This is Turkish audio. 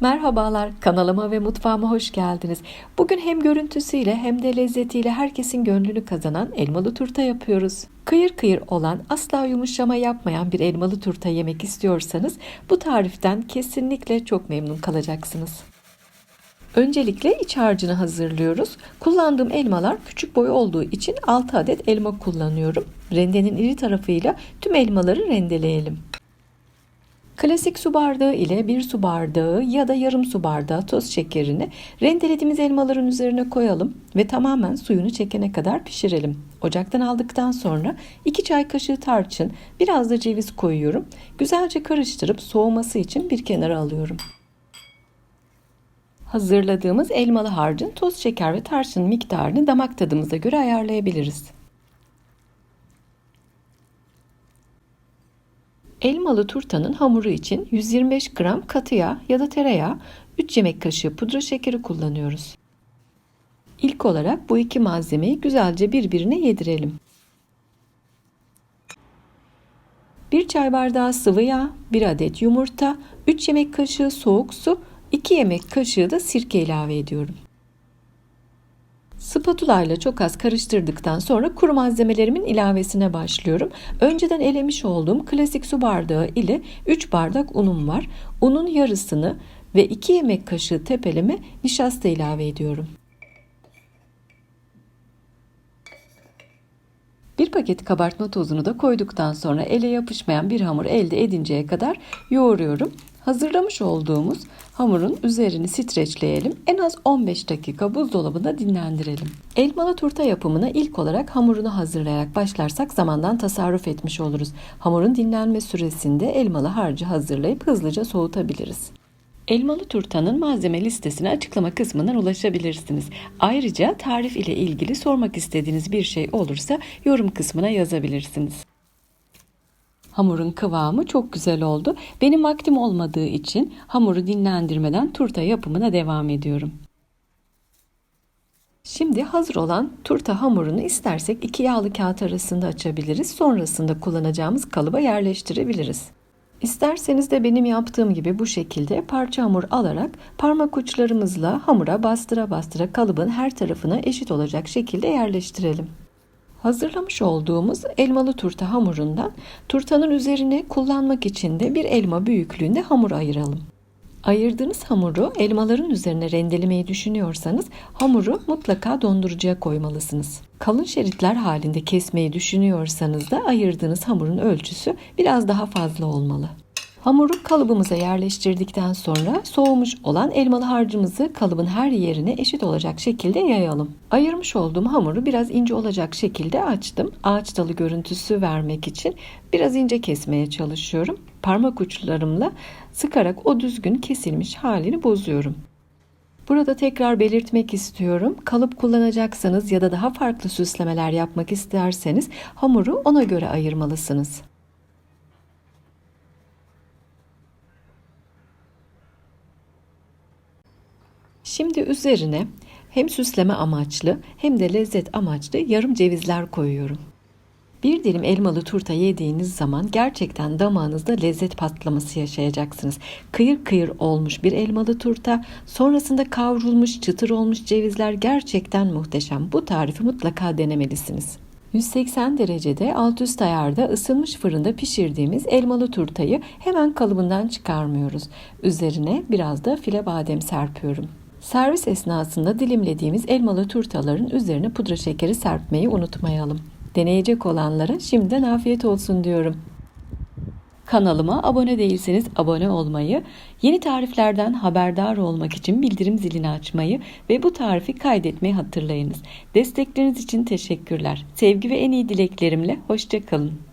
Merhabalar, kanalıma ve mutfağıma hoş geldiniz. Bugün hem görüntüsüyle hem de lezzetiyle herkesin gönlünü kazanan elmalı turta yapıyoruz. Kıyır kıyır olan, asla yumuşama yapmayan bir elmalı turta yemek istiyorsanız bu tariften kesinlikle çok memnun kalacaksınız. Öncelikle iç harcını hazırlıyoruz. Kullandığım elmalar küçük boy olduğu için 6 adet elma kullanıyorum. Rendenin iri tarafıyla tüm elmaları rendeleyelim. Klasik su bardağı ile bir su bardağı ya da yarım su bardağı toz şekerini rendelediğimiz elmaların üzerine koyalım ve tamamen suyunu çekene kadar pişirelim. Ocaktan aldıktan sonra 2 çay kaşığı tarçın, biraz da ceviz koyuyorum. Güzelce karıştırıp soğuması için bir kenara alıyorum. Hazırladığımız elmalı harcın toz şeker ve tarçın miktarını damak tadımıza göre ayarlayabiliriz. Elmalı turtanın hamuru için 125 gram katı yağ ya da tereyağı, 3 yemek kaşığı pudra şekeri kullanıyoruz. İlk olarak bu iki malzemeyi güzelce birbirine yedirelim. 1 çay bardağı sıvı yağ, 1 adet yumurta, 3 yemek kaşığı soğuk su, 2 yemek kaşığı da sirke ilave ediyorum. Spatula ile çok az karıştırdıktan sonra kuru malzemelerimin ilavesine başlıyorum. Önceden elemiş olduğum klasik su bardağı ile 3 bardak unum var. Unun yarısını ve 2 yemek kaşığı tepeleme nişasta ilave ediyorum. Bir paket kabartma tozunu da koyduktan sonra ele yapışmayan bir hamur elde edinceye kadar yoğuruyorum. Hazırlamış olduğumuz hamurun üzerini streçleyelim. En az 15 dakika buzdolabında dinlendirelim. Elmalı turta yapımına ilk olarak hamurunu hazırlayarak başlarsak zamandan tasarruf etmiş oluruz. Hamurun dinlenme süresinde elmalı harcı hazırlayıp hızlıca soğutabiliriz. Elmalı turtanın malzeme listesine açıklama kısmından ulaşabilirsiniz. Ayrıca tarif ile ilgili sormak istediğiniz bir şey olursa yorum kısmına yazabilirsiniz. Hamurun kıvamı çok güzel oldu. Benim vaktim olmadığı için hamuru dinlendirmeden turta yapımına devam ediyorum. Şimdi hazır olan turta hamurunu istersek iki yağlı kağıt arasında açabiliriz. Sonrasında kullanacağımız kalıba yerleştirebiliriz. İsterseniz de benim yaptığım gibi bu şekilde parça hamur alarak parmak uçlarımızla hamura bastıra bastıra kalıbın her tarafına eşit olacak şekilde yerleştirelim. Hazırlamış olduğumuz elmalı turta hamurundan turtanın üzerine kullanmak için de bir elma büyüklüğünde hamur ayıralım. Ayırdığınız hamuru elmaların üzerine rendelemeyi düşünüyorsanız hamuru mutlaka dondurucuya koymalısınız. Kalın şeritler halinde kesmeyi düşünüyorsanız da ayırdığınız hamurun ölçüsü biraz daha fazla olmalı. Hamuru kalıbımıza yerleştirdikten sonra soğumuş olan elmalı harcımızı kalıbın her yerine eşit olacak şekilde yayalım. Ayırmış olduğum hamuru biraz ince olacak şekilde açtım. Ağaç dalı görüntüsü vermek için biraz ince kesmeye çalışıyorum. Parmak uçlarımla sıkarak o düzgün kesilmiş halini bozuyorum. Burada tekrar belirtmek istiyorum. Kalıp kullanacaksanız ya da daha farklı süslemeler yapmak isterseniz hamuru ona göre ayırmalısınız. Şimdi üzerine hem süsleme amaçlı hem de lezzet amaçlı yarım cevizler koyuyorum. Bir dilim elmalı turta yediğiniz zaman gerçekten damağınızda lezzet patlaması yaşayacaksınız. Kıyır kıyır olmuş bir elmalı turta, sonrasında kavrulmuş çıtır olmuş cevizler gerçekten muhteşem. Bu tarifi mutlaka denemelisiniz. 180 derecede alt üst ayarda ısınmış fırında pişirdiğimiz elmalı turtayı hemen kalıbından çıkarmıyoruz. Üzerine biraz da file badem serpiyorum. Servis esnasında dilimlediğimiz elmalı turtaların üzerine pudra şekeri serpmeyi unutmayalım. Deneyecek olanlara şimdiden afiyet olsun diyorum. Kanalıma abone değilseniz abone olmayı, yeni tariflerden haberdar olmak için bildirim zilini açmayı ve bu tarifi kaydetmeyi hatırlayınız. Destekleriniz için teşekkürler. Sevgi ve en iyi dileklerimle hoşçakalın.